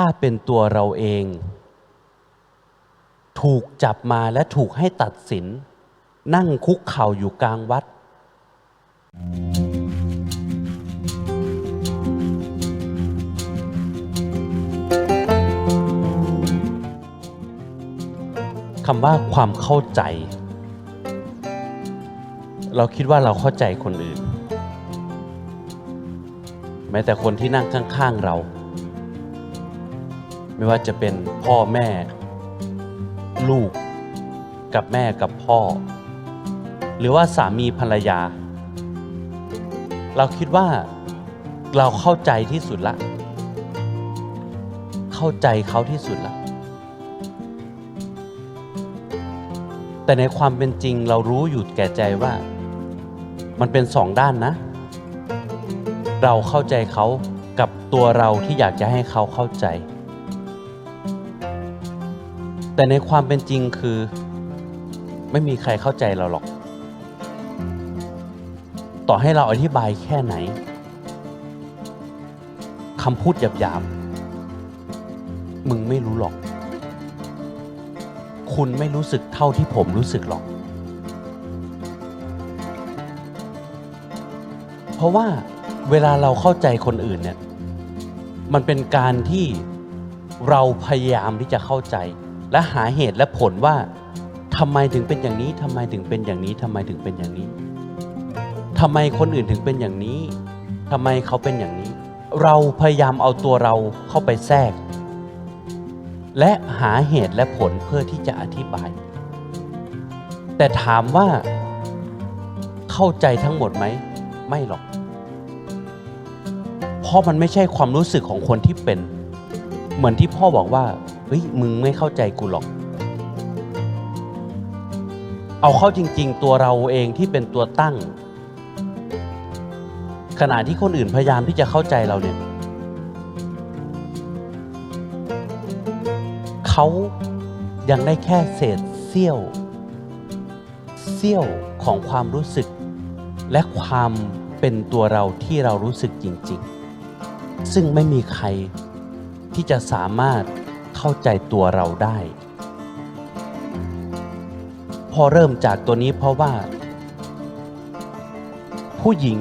ถ้าเป็นตัวเราเอง ถูกจับมาและถูกให้ตัดสิน นั่งคุกเข่าอยู่กลางวัด คำว่าความเข้าใจ เราคิดว่าเราเข้าใจคนอื่น แม้แต่คนที่นั่งข้าง ๆ เรา ไม่ว่าจะเป็นพ่อแม่ ลูก กับแม่กับพ่อ หรือว่าสามีภรรยา เราคิดว่าเราเข้าใจที่สุดละ เข้าใจเขาที่สุดละ แต่ในความเป็นจริงเรารู้อยู่แก่ใจว่า มันเป็นสองด้านนะ เราเข้าใจเขากับตัวเราที่อยากจะให้เขาเข้าใจ แต่ในความเป็นจริงคือ ไม่มีใครเข้าใจเราหรอก ต่อให้เราอธิบายแค่ไหนคำพูดหยาบๆ มึงไม่รู้หรอก คุณไม่รู้สึกเท่าที่ผมรู้สึกหรอก เพราะว่าเวลาเราเข้าใจคนอื่นเนี่ย มันเป็นการที่เราพยายามที่จะเข้าใจ และหาเหตุและผลว่าทำไมถึงเป็นอย่างนี้ทำไมถึงเป็นอย่างนี้ทำไมถึงเป็นอย่างนี้ทำไมคนอื่นถึงเป็นอย่างนี้ทำไมเขาเป็นอย่างนี้ เราพยายามเอาตัวเราเข้าไปแทรก และหาเหตุและผลเพื่อที่จะอธิบาย แต่ถามว่าเข้าใจทั้งหมดไหม ไม่หรอก เพราะมันไม่ใช่ความรู้สึกของคนที่เป็น เหมือนที่พ่อบอกว่า เฮ้ยมึงไม่เข้าใจกูหรอก เอาเข้าจริง ๆ ตัวเราเองที่เป็นตัวตั้ง ขณะที่คนอื่นพยายามที่จะเข้าใจเราเนี่ยเขายังได้แค่เศษเสี้ยวเสี้ยวของความรู้สึก และความเป็นตัวเราที่เรารู้สึกจริง ๆ ซึ่งไม่มีใครที่จะสามารถ เข้าใจตัวเราได้ พอเริ่มจากตัวนี้เพราะว่า ผู้หญิง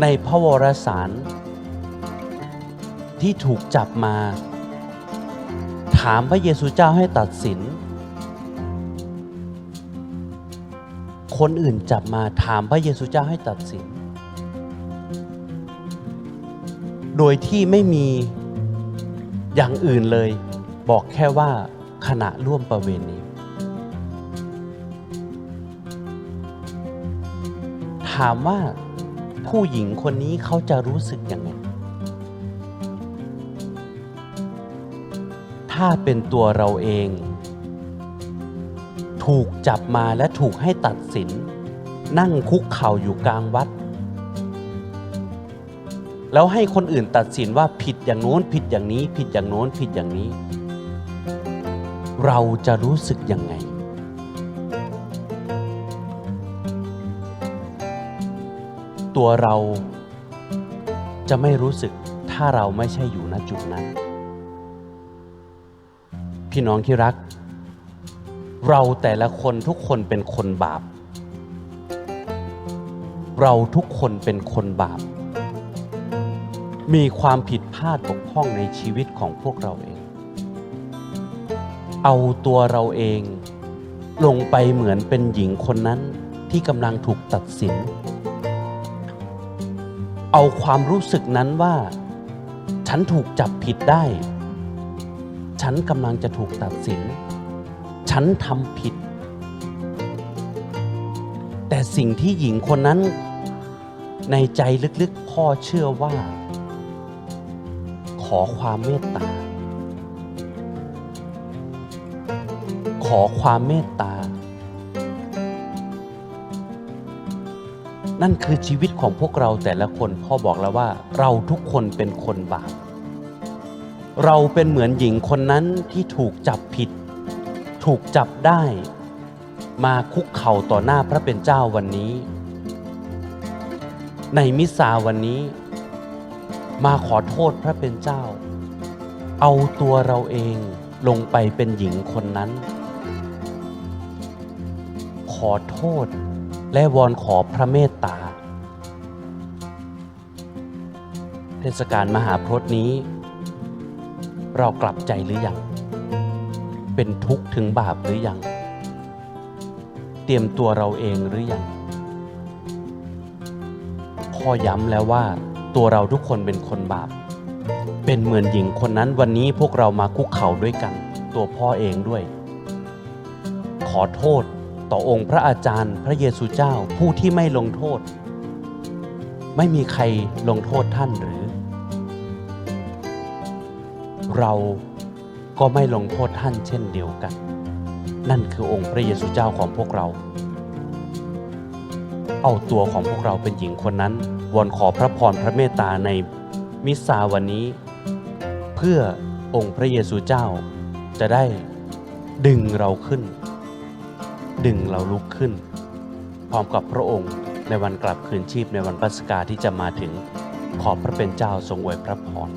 ในพระวรสาร ที่ถูกจับมา ถามพระเยซูเจ้าให้ตัดสิน คนอื่นจับมาถามพระเยซูเจ้าให้ตัดสิน โดยที่ไม่มี อย่างอื่นเลย บอกแค่ว่าขณะร่วมประเวณีถามว่าผู้หญิงคนนี้เขาจะรู้สึกยังไง ถ้าเป็นตัวเราเอง ถูกจับมาและถูกให้ตัดสิน นั่งคุกเข่าอยู่กลางวัด แล้วให้คนอื่นตัดสินว่าผิดอย่างโน้นผิดอย่างนี้ ผิดอย่างโน้นผิดอย่างนี้ เราจะรู้สึกยังไง ตัวเราจะไม่รู้สึกถ้าเราไม่ใช่อยู่ณจุดนั้น พี่น้องที่รัก เราแต่ละคนทุกคนเป็นคนบาป เราทุกคนเป็นคนบาป มีความผิดพลาดบกพร่องในชีวิตของพวกเราเอง เอาตัวเราเองลงไปเหมือนเป็นหญิงคนนั้นที่กำลังถูกตัดสิน เอาความรู้สึกนั้นว่า ฉันถูกจับผิดได้ ฉันกำลังจะถูกตัดสิน ฉันทำผิด แต่สิ่งที่หญิงคนนั้นในใจลึกๆพ่อเชื่อว่า ขอความเมตตา ขอความเมตตา นั่นคือชีวิตของพวกเราแต่ละคนพ่อบอกแล้วว่า เราทุกคนเป็นคนบาป เราเป็นเหมือนหญิงคนนั้นที่ถูกจับผิด ถูกจับได้ มาคุกเข่าต่อหน้าพระเป็นเจ้าวันนี้ ในมิสซาวันนี้ มาขอโทษพระเป็นเจ้า เอาตัวเราเองลงไปเป็นหญิงคนนั้น ขอโทษและวอนขอพระเมตตา เทศกาลมหาพรตนี้ เรากลับใจหรือยัง เป็นทุกข์ถึงบาปหรือยัง เตรียมตัวเราเองหรือยังพ่อย้ำแล้วว่า ตัวเราทุกคนเป็นคนบาป เป็นเหมือนหญิงคนนั้นวันนี้พวกเรามาคุกเข่าด้วยกัน ตัวพ่อเองด้วย ขอโทษต่อองค์พระอาจารย์พระเยซูเจ้าผู้ที่ไม่ลงโทษ ไม่มีใครลงโทษท่านหรือ เราก็ไม่ลงโทษท่านเช่นเดียวกัน นั่นคือองค์พระเยซูเจ้าของพวกเรา เอาตัวของพวกเราเป็นหญิงคนนั้น วอนขอพระพรพระเมตตาในมิสซาวันนี้ เพื่อองค์พระเยซูเจ้า จะได้ดึงเราขึ้น ดึงเราลุกขึ้น พร้อมกับพระองค์ในวันกลับคืนชีพในวันปัสกาที่จะมาถึงขอบพระเป็นเจ้าทรงอวยพระพร